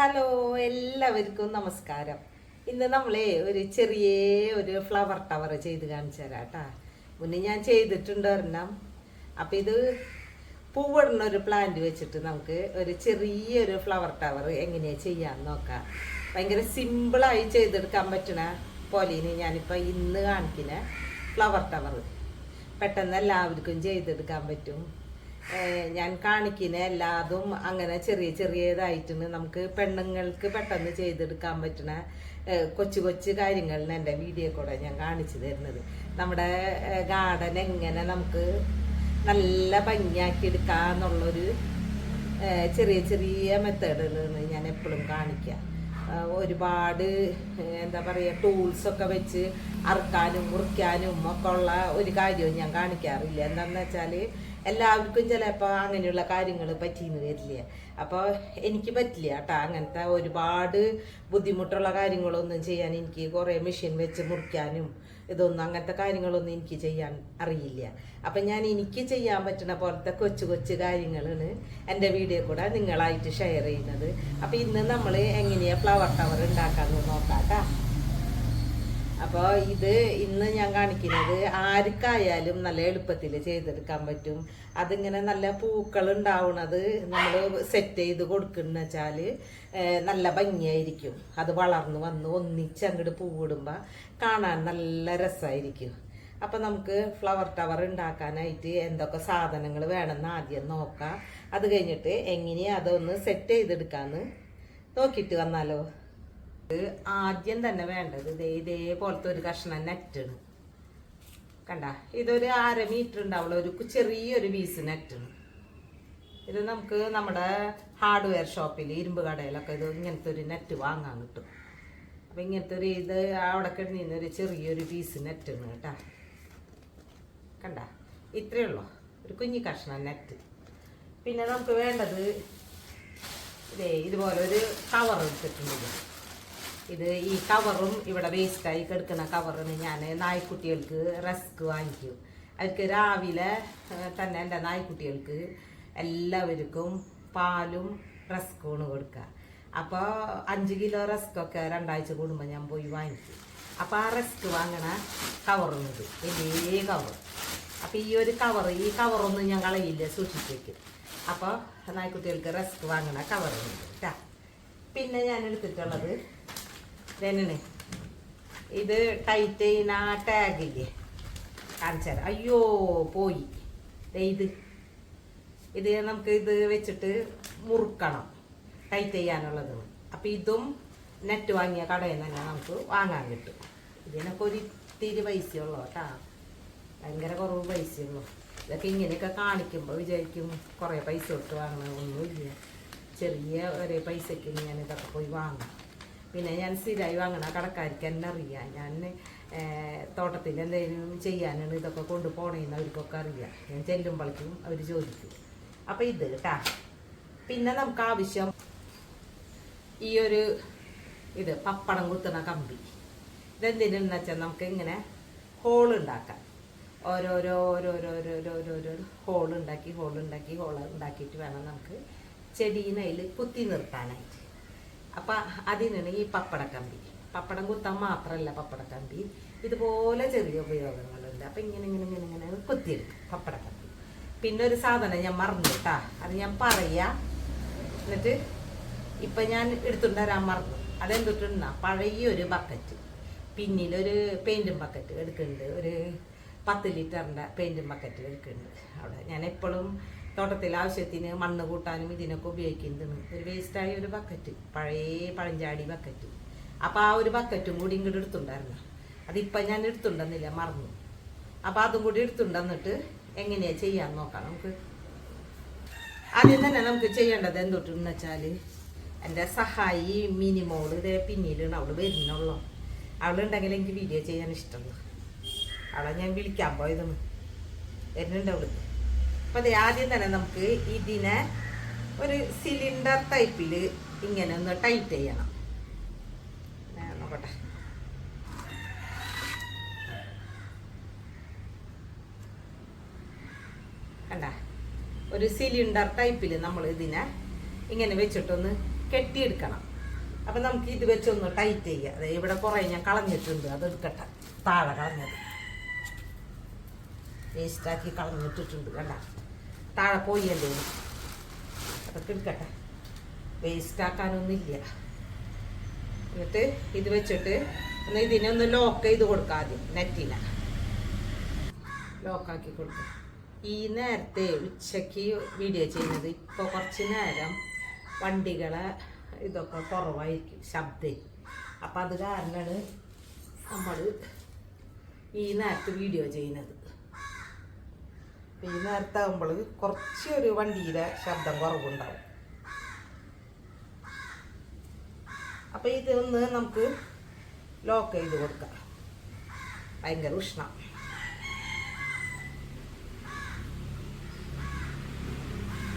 Hello എല്ലാവർക്കും നമസ്കാരം. ഇന്ന് നമ്മളെ ഒരു ചെറിയ ഒരു ഫ്ലവർ ടവർ ചെയ്ത് കാണിച്ചു തരാം കേട്ടാ. മുന്നേ ഞാൻ ചെയ്തിട്ടുണ്ട് ഒരെണ്ണം. അപ്പം ഇത് പൂവിടുന്ന ഒരു പ്ലാന്റ് വെച്ചിട്ട് നമുക്ക് ഒരു ചെറിയൊരു ഫ്ലവർ ടവർ എങ്ങനെയാണ് ചെയ്യാമെന്ന് നോക്കാം. ഭയങ്കര സിമ്പിളായി ചെയ്തെടുക്കാൻ പറ്റണ പോലെയാണ് ഞാനിപ്പോൾ ഇന്ന് കാണിക്കുന്ന ഫ്ലവർ ടവർ പെട്ടെന്ന് എല്ലാവർക്കും ചെയ്തെടുക്കാൻ പറ്റും. ഞാൻ കാണിക്കുന്ന എല്ലാതും അങ്ങനെ ചെറിയ ചെറിയതായിട്ടാണ് നമുക്ക് പെണ്ണുങ്ങൾക്ക് പെട്ടെന്ന് ചെയ്തെടുക്കാൻ പറ്റുന്ന കൊച്ചു കൊച്ചു കാര്യങ്ങളിന് എന്റെ വീഡിയോ കൂടെ ഞാൻ കാണിച്ചു തരുന്നത്. നമ്മുടെ ഗാർഡൻ എങ്ങനെ നമുക്ക് നല്ല ഭംഗിയാക്കി എടുക്കാന്നുള്ളൊരു ചെറിയ ചെറിയ മെത്തേഡുകളാണ് ഞാൻ എപ്പോഴും കാണിക്കുക ഒരുപാട് എന്താ പറയുക ടൂൾസൊക്കെ വെച്ച് അറുക്കാനും മുറിക്കാനും ഒക്കെ ഉള്ള ഒരു കാര്യവും ഞാൻ കാണിക്കാറില്ല. എന്താണെന്ന് വെച്ചാൽ എല്ലാവർക്കും ചിലപ്പോൾ അങ്ങനെയുള്ള കാര്യങ്ങൾ പറ്റിയെന്ന് വരില്ല. അപ്പോൾ എനിക്ക് പറ്റില്ല കേട്ടോ. അങ്ങനത്തെ ഒരുപാട് ബുദ്ധിമുട്ടുള്ള കാര്യങ്ങളൊന്നും ചെയ്യാൻ എനിക്ക് കുറേ മെഷീൻ വെച്ച് മുറിക്കാനും ഇതൊന്നും അങ്ങനത്തെ കാര്യങ്ങളൊന്നും എനിക്ക് ചെയ്യാൻ അറിയില്ല. അപ്പം ഞാൻ എനിക്ക് ചെയ്യാൻ പറ്റുന്ന പോലത്തെ കൊച്ചു കൊച്ചു കാര്യങ്ങളാണ് എന്റെ വീഡിയോ കൂടെ നിങ്ങളായിട്ട് ഷെയർ ചെയ്യുന്നത്. അപ്പം ഇന്ന് നമ്മൾ എങ്ങനെയാണ് ഫ്ലവർ ടവർ ഉണ്ടാക്കാമെന്ന് നോക്കാം കേട്ടോ. അപ്പോൾ ഇത് ഇന്ന് ഞാൻ കാണിക്കുന്നത് ആർക്കായാലും നല്ല എളുപ്പത്തിൽ ചെയ്തെടുക്കാൻ പറ്റും. അതിങ്ങനെ നല്ല പൂക്കൾ ഉണ്ടാവുന്നത് നമ്മൾ സെറ്റ് ചെയ്ത് കൊടുക്കുന്ന വെച്ചാൽ നല്ല ഭംഗിയായിരിക്കും. അത് വളർന്ന് വന്ന് ഒന്നിച്ച് അങ്ങോട്ട് പൂവിടുമ്പോൾ കാണാൻ നല്ല രസമായിരിക്കും അപ്പം നമുക്ക് ഫ്ലവർ ടവർ ഉണ്ടാക്കാനായിട്ട് എന്തൊക്കെ സാധനങ്ങൾ വേണമെന്ന് ആദ്യം നോക്കാം. അത് കഴിഞ്ഞിട്ട് എങ്ങനെയാണ് അതൊന്ന് സെറ്റ് ചെയ്തെടുക്കാമെന്ന് നോക്കിയിട്ട് വന്നാലോ. ആദ്യം തന്നെ വേണ്ടത് ഇതേ ഇതേപോലത്തെ ഒരു കഷ്ണം നെറ്റാണ്. കണ്ട? ഇതൊരു അര മീറ്റർ ഉണ്ടാവുള്ള ഒരു ചെറിയൊരു പീസ് നെറ്റാണ്. ഇത് നമുക്ക് നമ്മുടെ ഹാർഡ്വെയർ ഷോപ്പിൽ ഇരുമ്പ് കടയിലൊക്കെ ഇത് ഇങ്ങനത്തെ ഒരു നെറ്റ് വാങ്ങാൻ കിട്ടും. അപ്പം ഇങ്ങനത്തെ ഒരു ഇത് അവിടെ കിടന്നിരുന്ന ഒരു ചെറിയൊരു പീസ് നെറ്റാണ് കേട്ടാ. കണ്ട? ഇത്രയേ ഉള്ളൂ. ഒരു കുഞ്ഞി കഷ്ണം നെറ്റ് പിന്നെ നമുക്ക് വേണ്ടത് ഇതേ ഇതുപോലെ ഒരു കവർ എടുത്തിട്ടുണ്ട് ഇത്. ഈ കവറും ഇവിടെ വേസ്റ്റായി കിടക്കുന്ന കവറിന് ഞാൻ നായ്ക്കുട്ടികൾക്ക് റസ്ക് വാങ്ങിക്കും. അവർക്ക് രാവിലെ തന്നെ എന്റെ നായ്ക്കുട്ടികൾക്ക് എല്ലാവർക്കും പാലും റസ്ക്കുമാണ് കൊടുക്കുക. അപ്പോൾ അഞ്ച് കിലോ റസ്കൊക്കെ രണ്ടാഴ്ച കൂടുമ്പോൾ ഞാൻ പോയി വാങ്ങിക്കും. അപ്പോൾ ആ റസ്ക് വാങ്ങണ കവറുന്നത് വലിയ കവർ അപ്പോൾ ഈ ഒരു കവർ ഈ കവറൊന്നും ഞാൻ കളയില്ല സൂക്ഷിച്ചേക്കും അപ്പോൾ നായ്ക്കുട്ടികൾക്ക് റസ്ക് വാങ്ങണ കവറുന്നത് കേട്ടാ പിന്നെ ഞാൻ എടുത്തിട്ടുള്ളത് ഇതന്നെ ഇത് ടൈറ്റ് ചെയ്യുന്ന ആ ടാഗില്ലേ കാണിച്ചാൽ അയ്യോ പോയി. ഇത്. ഇത് നമുക്ക് ഇത് വെച്ചിട്ട് മുറുക്കണം. ടൈറ്റ് ചെയ്യാനുള്ളത്. അപ്പം ഇതും നെറ്റ് വാങ്ങിയ കടയിൽ നിന്ന് തന്നെ നമുക്ക് വാങ്ങാൻ കിട്ടും. ഇതിനൊക്കെ ഒരു ഇത്തിരി പൈസയുള്ളൂ കേട്ടാ. ഭയങ്കര കുറവ് പൈസയുള്ളൂ. ഇതൊക്കെ ഇങ്ങനെയൊക്കെ കാണിക്കുമ്പോൾ വിചാരിക്കും കുറേ പൈസ കൊടുത്ത് വാങ്ങണം ഒന്നുമില്ല. ചെറിയ ഒരേ പൈസയ്ക്ക് ഞാൻ ഇതൊക്കെ പോയി വാങ്ങാം. പിന്നെ ഞാൻ സ്ഥിരമായി വാങ്ങണ കടക്കാർക്ക് തന്നെ അറിയാം. ഞാൻ തോട്ടത്തിൽ എന്തെങ്കിലും ചെയ്യാനാണ് ഇതൊക്കെ കൊണ്ടുപോകണേന്ന് അവർക്കൊക്കെ അറിയാം. ഞാൻ ചെല്ലുമ്പോഴേക്കും അവർ ചോദിക്കും. അപ്പം ഇത് കേട്ടാ പിന്നെ നമുക്ക് ആവശ്യം ഈ ഒരു ഇത് പപ്പടം കുത്തുന്ന കമ്പി. ഇതെന്തിനെന്ന് വെച്ചാൽ നമുക്ക് ഇങ്ങനെ ഹോൾ ഉണ്ടാക്കാം. ഓരോരോ ഓരോരോരോരോരോരോ ഹോൾ ഉണ്ടാക്കി ഹോൾ ഉണ്ടാക്കി ഹോൾ ഉണ്ടാക്കിയിട്ട് വേണം നമുക്ക് ചെടീനയിൽ കുത്തി നിർത്താനായിട്ട്. അപ്പം അതിനാണ് ഈ പപ്പടക്കമ്പി. പപ്പടം കുത്താൻ മാത്രമല്ല പപ്പടക്കമ്പി. ഇതുപോലെ ചെറിയ ഉപയോഗങ്ങളുണ്ട്. അപ്പം ഇങ്ങനെ ഇങ്ങനെ ഇങ്ങനെ ഇങ്ങനെ കുത്തിയെടുക്കും പപ്പടക്കമ്പി. പിന്നെ ഒരു സാധനം ഞാൻ മറന്നു കേട്ടാ അത് ഞാൻ പറയാ. എന്നിട്ട് ഇപ്പം ഞാൻ എടുത്തുകൊണ്ട് വരാൻ മറന്നു. അതെന്തിട്ടുണ്ടാ പഴയ ഒരു ബക്കറ്റ്. പിന്നിലൊരു പെയിന്റും ബക്കറ്റ് എടുക്കുന്നുണ്ട്. ഒരു പത്ത് ലിറ്ററിന്റെ പെയിന്റും ബക്കറ്റ് എടുക്കുന്നുണ്ട്. അവിടെ ഞാൻ എപ്പോഴും തോട്ടത്തിൽ ആവശ്യത്തിന് മണ്ണ് കൂട്ടാനും ഇതിനൊക്കെ ഉപയോഗിക്കുന്നതാണ് ഒരു വേസ്റ്റായ ഒരു ബക്കറ്റ് പഴയ പഴഞ്ചാടി ബക്കറ്റ് അപ്പോൾ ആ ഒരു ബക്കറ്റും കൂടി ഇങ്ങോട്ട് എടുത്തുണ്ടായിരുന്നു. അതിപ്പം ഞാൻ എടുത്തുണ്ടെന്നില്ല മറന്നു. അപ്പോൾ അതും കൂടി എടുത്തുണ്ടെന്നിട്ട് എങ്ങനെയാ ചെയ്യാൻ നോക്കാം നമുക്ക്. ആദ്യം തന്നെ നമുക്ക് ചെയ്യേണ്ടത് എന്തൊട്ടെന്ന് വെച്ചാൽ എന്റെ സഹായി മിനിമോൾ ഇതേ പിന്നീടാണ് അവൾ വരുന്നുള്ളൂ. അവളുണ്ടെങ്കിൽ എനിക്ക് വീഡിയോ ചെയ്യാൻ ഇഷ്ടമുള്ളൂ അവളെ ഞാൻ വിളിക്കാൻ പോയതാണ്. വരുന്നുണ്ട് അവൾ. അപ്പം അതെ ആദ്യം തന്നെ നമുക്ക് ഇതിനെ ഒരു സിലിണ്ടർ ടൈപ്പിൽ ഇങ്ങനെ ഒന്ന് ടൈറ്റ് ചെയ്യണം. നോക്കട്ടെ. കണ്ട? ഒരു സിലിണ്ടർ ടൈപ്പിൽ നമ്മൾ ഇതിനെ ഇങ്ങനെ വെച്ചിട്ടൊന്ന് കെട്ടിയെടുക്കണം. അപ്പം നമുക്ക് ഇത് വെച്ചൊന്ന് ടൈറ്റ് ചെയ്യാം. അതെ ഇവിടെ കുറേ ഞാൻ കളഞ്ഞിട്ടുണ്ട്. അത് എടുക്കട്ടെ. താഴെ കളഞ്ഞത്. വേസ്റ്റാക്കി കളഞ്ഞിട്ടിട്ടുണ്ട് കണ്ട? താഴെ പോയല്ലേ? അതൊക്കെ എടുക്കട്ടെ. വേസ്റ്റാക്കാനൊന്നുമില്ല എന്നിട്ട് ഇത് വെച്ചിട്ട് ഒന്ന് ഇതിനെ ഒന്ന് ലോക്ക് ചെയ്ത് കൊടുക്കാം ആദ്യം നെറ്റിനെ. ലോക്കാക്കി കൊടുക്കുക ഈ നേരത്തെ ഉച്ചയ്ക്ക് വീഡിയോ ചെയ്യുന്നത് ഇപ്പോൾ കുറച്ച് നേരം വണ്ടികളെ ഇതൊക്കെ കുറവായിരിക്കും ശബ്ദം. അപ്പം അത് കാരണമാണ് നമ്മൾ ഈ നേരത്തെ വീഡിയോ ചെയ്യുന്നത്. ഈ നേരത്താകുമ്പോൾ കുറച്ച് ഒരു വണ്ടിയുടെ ശബ്ദം കുറവുണ്ടാവും. അപ്പൊ ഇതൊന്ന് നമുക്ക് ലോക്ക് ചെയ്ത് കൊടുക്കാം. ഭയങ്കര ഉഷ്ണം.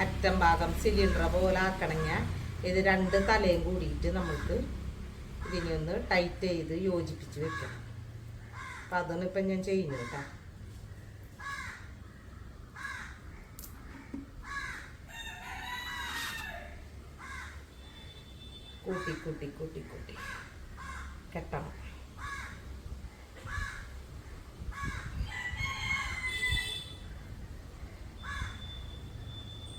അറ്റം ഭാഗം സിലിണ്ടർ പോലെ ആക്കണമെങ്കിൽ ഇത് രണ്ട് തലയും കൂടിയിട്ട് നമുക്ക് ഇതിനെ ഒന്ന് ടൈറ്റ് ചെയ്ത് യോജിപ്പിച്ച് വെക്കണം. അപ്പം അതാണ് ഇപ്പം ഞാൻ ചെയ്യുന്നത് കേട്ടോ. കൂട്ടി കൂട്ടി കൂട്ടി. കൂട്ടി കെട്ടണം.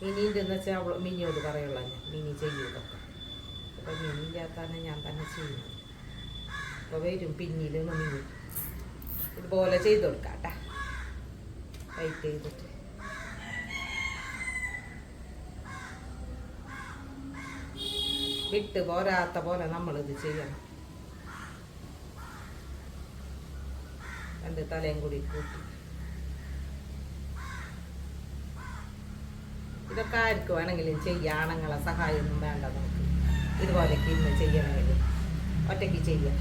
മിനിന്റെ എന്ന് വെച്ചാൽ അവൾ മിനിയോട് പറയുള്ള മിനി ചെയ്യൂതൊക്കെ. അപ്പം മിനി ഇല്ലാത്താണ് ഞാൻ തന്നെ ചെയ്യുന്നത്. അപ്പോൾ വരും പിന്നീട് മിനി. ഇതുപോലെ ചെയ്ത് കൊടുക്കാം കേട്ടാ ടൈറ്റ് ചെയ്തിട്ട്. വിട്ട് പോരാത്ത പോലെ നമ്മളിത് ചെയ്യണം. രണ്ട് തലയും കൂടി കൂട്ടി. ഇതൊക്കെ ആർക്ക് വേണമെങ്കിലും ചെയ്യാം. ആണുങ്ങളെ സഹായമൊന്നും വേണ്ട നമുക്ക്. ഇതുപോലെയൊക്കെ ഇന്ന് ചെയ്യണമെങ്കിൽ ഒറ്റയ്ക്ക് ചെയ്യാം.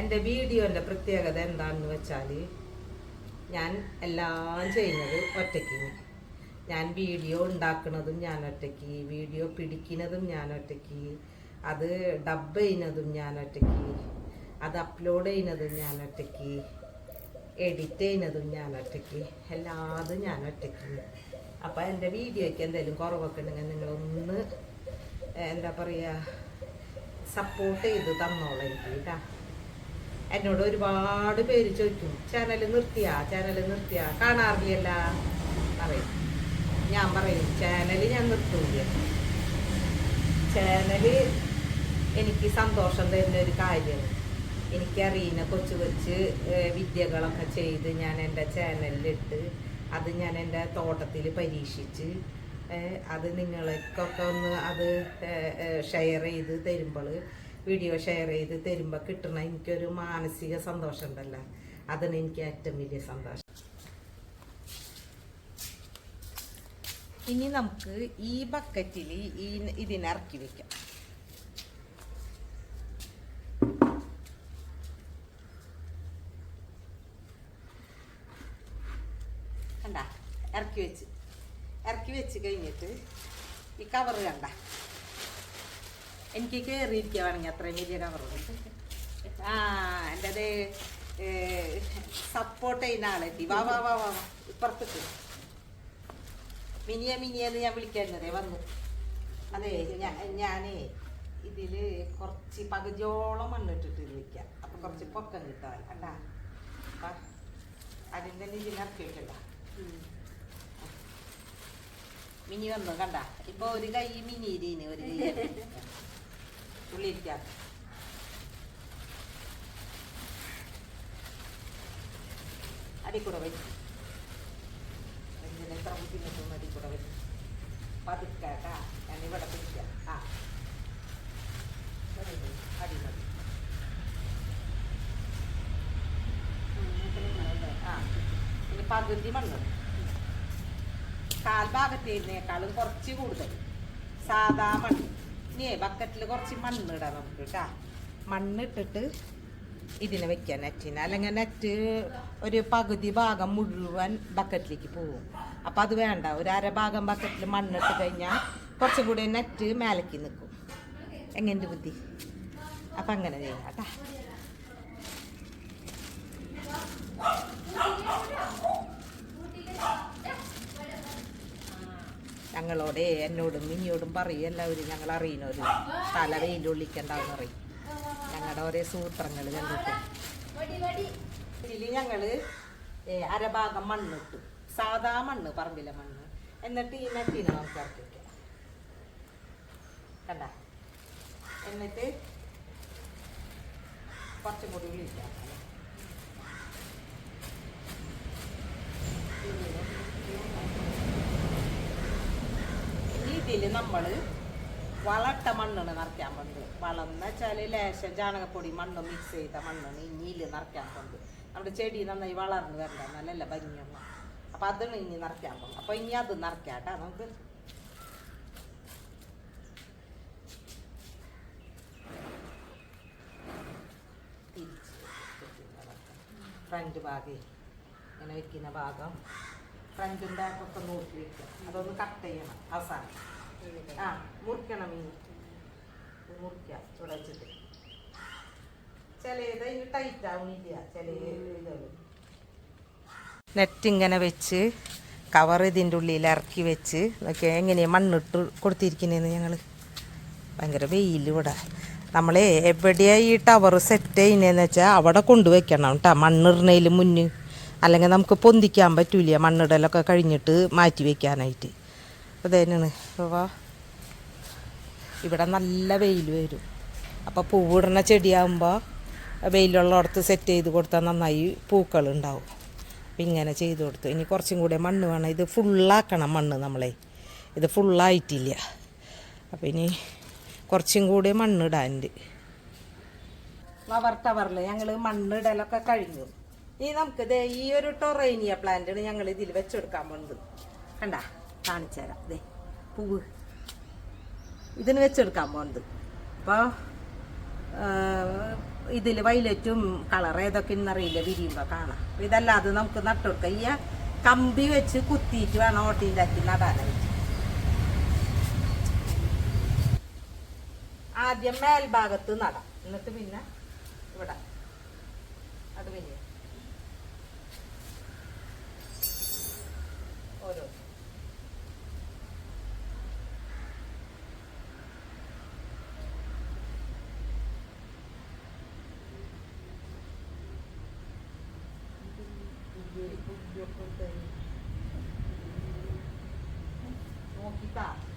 എന്റെ വീഡിയോന്റെ പ്രത്യേകത എന്താണെന്ന് വെച്ചാൽ ഞാൻ എല്ലാം ചെയ്യുന്നത് ഒറ്റയ്ക്ക് ഞാൻ വീഡിയോ ഉണ്ടാക്കുന്നതും ഞാൻ ഒറ്റയ്ക്ക് വീഡിയോ പിടിക്കുന്നതും ഞാൻ ഒറ്റയ്ക്ക് അത് ഡബ് ചെയ്യുന്നതും ഞാൻ ഒറ്റയ്ക്ക് അത് അപ്ലോഡ് ചെയ്യുന്നതും ഞാൻ ഒറ്റയ്ക്ക് എഡിറ്റ് ചെയ്യുന്നതും ഞാൻ ഒറ്റയ്ക്ക് എല്ലാതും ഞാൻ ഒറ്റയ്ക്ക്. അപ്പോൾ എന്റെ വീഡിയോയ്ക്ക് എന്തെങ്കിലും കുറവൊക്കെ ഉണ്ടെങ്കിൽ നിങ്ങളൊന്ന് എന്താ പറയുക സപ്പോർട്ട് ചെയ്ത് തന്നോളാം എനിക്ക് കേട്ടാ. എന്നോട് ഒരുപാട് പേര് ചോദിക്കും ചാനൽ നിർത്തിയാ ചാനൽ നിർത്തിയാ കാണാറില്ലല്ല? പറയും. ഞാൻ പറയും ചാനൽ ഞാൻ നിർത്തൂല. ചാനൽ എനിക്ക് സന്തോഷം തരുന്ന ഒരു കാര്യമാണ്. എനിക്കറിയുന്ന കൊച്ചു കൊച്ച് വിദ്യകളൊക്കെ ചെയ്ത് ഞാൻ എന്റെ ചാനലിലിട്ട് അത് ഞാൻ എന്റെ തോട്ടത്തിൽ പരീക്ഷിച്ച് അത് നിങ്ങൾക്കൊക്കെ ഒന്ന് അത് ഷെയർ ചെയ്ത് തരുമ്പോൾ വീഡിയോ ഷെയർ ചെയ്ത് തരുമ്പോൾ കിട്ടണ എനിക്കൊരു മാനസിക സന്തോഷം ഉണ്ടല്ലോ എനിക്ക് ഏറ്റവും വലിയ സന്തോഷം. ഇനി നമുക്ക് ഈ ബക്കറ്റിൽ ഈ ഇതിനെ ഇറക്കി വെക്കാം. കണ്ട? ഇറക്കി വെച്ച്. ഇറക്കി വെച്ച് കഴിഞ്ഞിട്ട് ഈ കവർ കണ്ട? എനിക്ക് കയറിയിരിക്കുക വേണമെങ്കിൽ അത്രയും വലിയ കവറ് ആ എന്റെ അത് സപ്പോർട്ട് ചെയ്യുന്ന ആളെത്തി വാ വാ വാ വാ. ഇപ്പുറത്തേക്ക് മിനിയ മിനിയെന്ന് ഞാൻ വിളിക്കായിരുന്നതേ വന്നു. അതെ ഞാനേ ഇതിൽ കുറച്ച് പകുതിയോളം മണ്ണിട്ടിട്ട് ഇത് വെക്കാം. അപ്പൊ കുറച്ച് പൊക്കം കിട്ടാൻ അല്ല അപ്പം അതിന്റെ തന്നെ ഇതിനറക്കി വെക്കണ്ട. മിനി വന്നു കണ്ട? ഇപ്പൊ ഒരു കൈ മിനി ഇരീന് ഒരു കൈ ഉള്ളിരിക്കാത്ത അടി കൂടെ വയ്ക്കും ആ ഇനി പകുതി മണ്ണ് കാൽഭാഗത്തേക്കാളും കുറച്ച് കൂടുതൽ. സാധാ മണ്ണ്. ഇനിയേ ബക്കറ്റിൽ കുറച്ച് മണ്ണ് ഇടാം നമുക്ക് കേട്ടാ മണ്ണിട്ടിട്ട് ഇതിനെ വെക്കാം നെറ്റിന് അല്ലെങ്കിൽ നെറ്റ് ഒരു പകുതി ഭാഗം മുഴുവൻ ബക്കറ്റിലേക്ക് പോകും. അപ്പം അത് വേണ്ട. ഒരു അരഭാഗം ബക്കറ്റിൽ മണ്ണിട്ട് കഴിഞ്ഞാൽ കുറച്ചും കൂടി നെറ്റ് മേലക്ക് നിൽക്കും എങ്ങനെ ബുദ്ധി? അപ്പം അങ്ങനെ ചെയ്യാം കേട്ടാ. ഞങ്ങളോടെ എന്നോടും മിനിയോടും പറയും. എല്ലാവരും ഞങ്ങൾ അറിയുന്നവര് തല വെയിന്റെ ഉള്ളിക്കണ്ടാവെന്ന് അറിയും ഞങ്ങളുടെ ഓരോ സൂത്രങ്ങൾ കണ്ടിട്ട്. ഇതിൽ ഞങ്ങൾ ഏ, അരഭാഗം മണ്ണിട്ടു. സാധാ മണ്ണ് പറമ്പിലെ മണ്ണ്. എന്നിട്ട് ഈ നെറ്റിനെ നമുക്ക് ഇറക്കി കണ്ട? എന്നിട്ട് കുറച്ചും കൂടി ഇതിൽ നമ്മൾ വളട്ട മണ്ണിന് നിറയ്ക്കാൻ പോകുന്നത് വളം എന്ന് വെച്ചാൽ ലേശം ചാണകപ്പൊടി മണ്ണ് മിക്സ് ചെയ്ത മണ്ണാണ് ഇനിയിൽ നിറയ്ക്കാൻ പോകുന്നത് നമ്മുടെ ചെടി നന്നായി വളർന്നു വരണ്ട നല്ലല്ല ഭംഗിയൊന്നും അപ്പൊ അതാണ് ഇനി നിറയ്ക്കാൻ പോകുന്നത് അപ്പൊ ഇനി അത് നിറയ്ക്കാം കേട്ടോ നമുക്ക്. ഫ്രണ്ട് ഭാഗം ഇങ്ങനെ വെക്കുന്ന ഭാഗം ഫ്രണ്ടിന്റെ ഒക്കെ നോക്കി വയ്ക്കുക അതൊന്ന് കട്ട് ചെയ്യണം അവസാനം. ആ മുറിക്കണം ഇനി. മുറിക്കാം ഇവിടെ വെച്ചിട്ട് ചിലത് അതിന് ടൈറ്റ് ആവുന്നില്ല ചില ഇതുകൾ നെറ്റ് ഇങ്ങനെ വെച്ച് കവർ ഇതിന്റെ ഉള്ളിൽ ഇറക്കി വെച്ച് നോക്കിയാൽ എങ്ങനെയാണ് മണ്ണിട്ട് കൊടുത്തിരിക്കുന്നതെന്ന് ഞങ്ങൾ ഭയങ്കര വെയിൽ ഇവിടെ. നമ്മളെ എവിടെയാണ് ഈ ടവർ സെറ്റ് ചെയ്യുന്നതെന്ന് വെച്ചാൽ അവിടെ കൊണ്ടുവയ്ക്കണം കേട്ടോ. മണ്ണിടുന്നതിൽ മുന്ന്. അല്ലെങ്കിൽ നമുക്ക് പൊന്തിക്കാൻ പറ്റൂല മണ്ണിടലൊക്കെ കഴിഞ്ഞിട്ട് മാറ്റി വയ്ക്കാനായിട്ട് അത് തന്നെയാണ്. അപ്പോൾ ഇവിടെ നല്ല വെയിൽ വരും. അപ്പോൾ പൂവിടുന്ന ചെടിയാകുമ്പോൾ വെയിലുള്ളടത്ത് സെറ്റ് ചെയ്ത് കൊടുത്താൽ നന്നായി പൂക്കൾ ഉണ്ടാവും. അപ്പം ഇങ്ങനെ ചെയ്ത് കൊടുത്തു. ഇനി കുറച്ചും കൂടെ മണ്ണ് വേണം. ഇത് ഫുള്ളാക്കണം മണ്ണ് നമ്മളെ. ഇത് ഫുള്ളായിട്ടില്ല അപ്പം ഇനി കുറച്ചും കൂടെ മണ്ണിടാനുണ്ട് ഫ്ലവർ ടവറിൽ ഞങ്ങൾ മണ്ണിടലൊക്കെ കഴിഞ്ഞു. ഇനി നമുക്ക് ദേ ഈ ഒരു ടൊറൈനിയ പ്ലാന്റാണ് ഞങ്ങൾ ഇതിൽ വെച്ചെടുക്കാൻ പോകുന്നത് കണ്ട? കാണിച്ചു തരാം. ദേ പൂവ്. ഇതിന് വെച്ചെടുക്കാൻ പോകുന്നത് അപ്പോൾ ഇതിൽ വൈലറ്റും കളർ ഏതൊക്കെ എന്നറിയില്ല വിരിയുമ്പോൾ കാണാം. ഇതല്ലാതെ നമുക്ക് നട്ടുകൊടുക്കാം. ഈ കമ്പി വെച്ച് കുത്തിയിട്ട് വേണം ഓട്ടീന്റെ ആക്കി നടാനായിട്ട്. ആദ്യം മേൽഭാഗത്ത് നടാം. എന്നിട്ട് പിന്നെ ഇവിടെ. അത് പിന്നെ ഓരോ നോക്കിട്ടാ ഉം.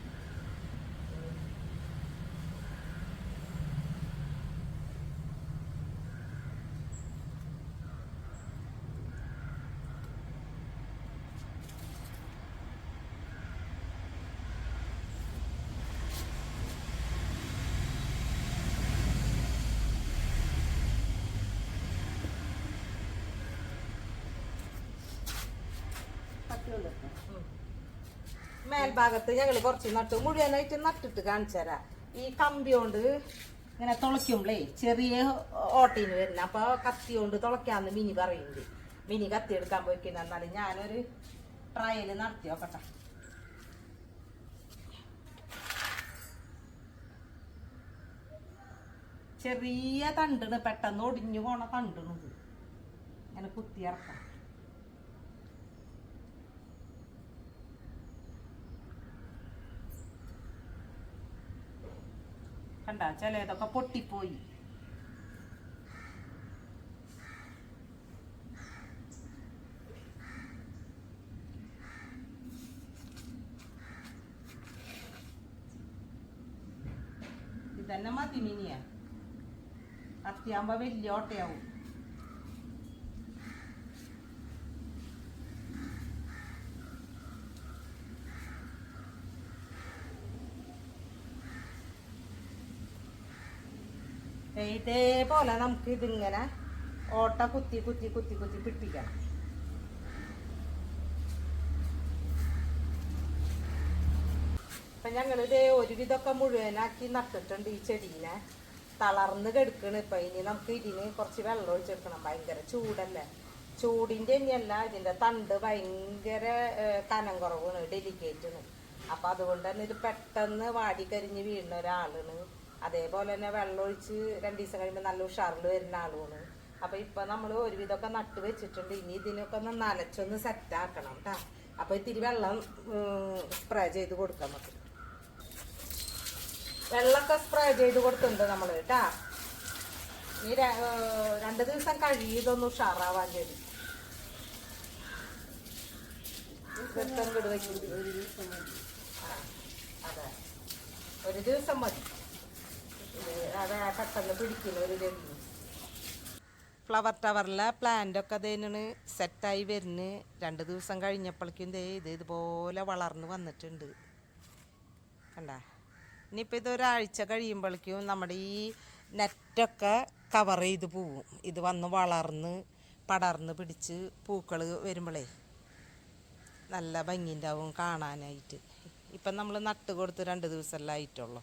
മേൽഭാഗത്ത് ഞങ്ങൾ കുറച്ച് നട്ട്. മുഴുവനായിട്ട് നട്ടിട്ട് കാണിച്ചു തരാം. ഈ കമ്പി കൊണ്ട് ഇങ്ങനെ തുളയ്ക്കുമ്പളേ ചെറിയ ഓട്ടീന് വരുന്ന. അപ്പൊ കത്തി കൊണ്ട് തുളയ്ക്കാന്ന് മിനി പറയുന്നത് മിനി കത്തി എടുക്കാൻ പോയിക്കുന്ന ഞാനൊരു ട്രയൽ നടത്തി നോക്കട്ടെ. ചെറിയ തണ്ടിന് പെട്ടെന്ന് ഒടിഞ്ഞു പോണ തണ്ടിന് ഇങ്ങനെ കുത്തി ഇറക്കാം കണ്ട? ചിലതൊക്കെ പൊട്ടിപ്പോയി. ഇതന്നെ മതി മിനിയ. കത്തിയാകുമ്പോ വലിയ ഓട്ടയാവും. ഇതേപോലെ നമുക്ക് ഇതിങ്ങനെ ഓട്ട കുത്തി കുത്തി കുത്തി കുത്തി പിടിപ്പിക്കണം. അപ്പൊ ഞങ്ങൾ ഇതേ ഒരുവിധമൊക്കെ മുഴുവനാക്കി നട്ടിട്ടുണ്ട് ഈ ചെടീനെ. തളർന്ന് കെടുക്കണ് ഇപ്പൊ. ഇനി നമുക്ക് ഇതിന് കുറച്ച് വെള്ളം ഒഴിച്ചെടുക്കണം ഭയങ്കര ചൂടല്ലേ? ചൂടിന്റെ തന്നെയല്ല ഇതിന്റെ തണ്ട് ഭയങ്കര കനം കുറവാണ് ഡെലിക്കേറ്റാണ് അപ്പൊ അതുകൊണ്ട് തന്നെ ഇത് പെട്ടെന്ന് വാടിക്കരിഞ്ഞ് വീഴുന്ന ഒരാളാണ്. അതേപോലെ തന്നെ വെള്ളം ഒഴിച്ച് രണ്ടു ദിവസം കഴിയുമ്പോൾ നല്ല ഉഷാറിൽ വരുന്ന ആളുമാണ് അപ്പൊ ഇപ്പൊ നമ്മൾ ഒരുവിധമൊക്കെ നട്ട് വെച്ചിട്ടുണ്ട്. ഇനി ഇതിനൊക്കെ ഒന്ന് നനച്ചൊന്ന് സെറ്റ് ആക്കണം കേട്ടാ അപ്പോൾ ഇത്തിരി വെള്ളം സ്പ്രേ ചെയ്ത് കൊടുക്കാം നമുക്ക്. വെള്ളമൊക്കെ സ്പ്രേ ചെയ്ത് കൊടുത്തിട്ടുണ്ട് നമ്മൾ കേട്ടാ ഇനി രണ്ട് ദിവസം കഴിയതൊന്ന് ഉഷാറാവാൻ ചെയ്തു അതെ. ഒരു ദിവസം മതി. പിടിക്കുന്ന ഒരു ഫ്ലവർ ടവറിലെ പ്ലാന്റൊക്കെ അതിനാണ് സെറ്റായി വരുന്നു. രണ്ട് ദിവസം കഴിഞ്ഞപ്പോഴേക്കും ദേ ഇത് ഇതുപോലെ വളർന്ന് വന്നിട്ടുണ്ട്. കണ്ട? ഇനിയിപ്പോൾ ഇത് ഒരാഴ്ച കഴിയുമ്പോഴേക്കും നമ്മുടെ ഈ നെറ്റൊക്കെ കവർ ചെയ്ത് പോവും. ഇത് വന്ന് വളർന്ന് പടർന്ന് പിടിച്ച് പൂക്കൾ വരുമ്പോഴേ നല്ല ഭംഗിന്റെ ആവും കാണാനായിട്ട്. ഇപ്പം നമ്മൾ നട്ട് കൊടുത്ത് രണ്ട് ദിവസമല്ല ആയിട്ടുള്ളൂ.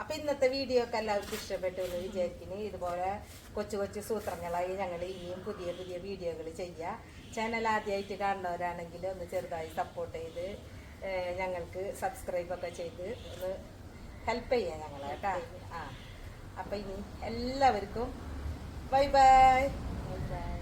അപ്പം ഇന്നത്തെ വീഡിയോ ഒക്കെ എല്ലാവർക്കും ഇഷ്ടപ്പെട്ടു എന്ന് വിചാരിക്കുന്നു. ഇതുപോലെ കൊച്ചു കൊച്ചു സൂത്രങ്ങളായി ഞങ്ങൾ ഇനിയും പുതിയ പുതിയ വീഡിയോകൾ ചെയ്യുക ചാനൽ ആദ്യമായിട്ട് കാണുന്നവരാണെങ്കിൽ ഒന്ന് ചെറുതായി സപ്പോർട്ട് ചെയ്ത് ഞങ്ങൾക്ക് സബ്സ്ക്രൈബ് ഒക്കെ ചെയ്ത് ഒന്ന് ഹെൽപ്പ് ചെയ്യാം ഞങ്ങളെ കേട്ടോ. ആ അപ്പം ഇനി എല്ലാവർക്കും ബൈ ബൈ ബൈ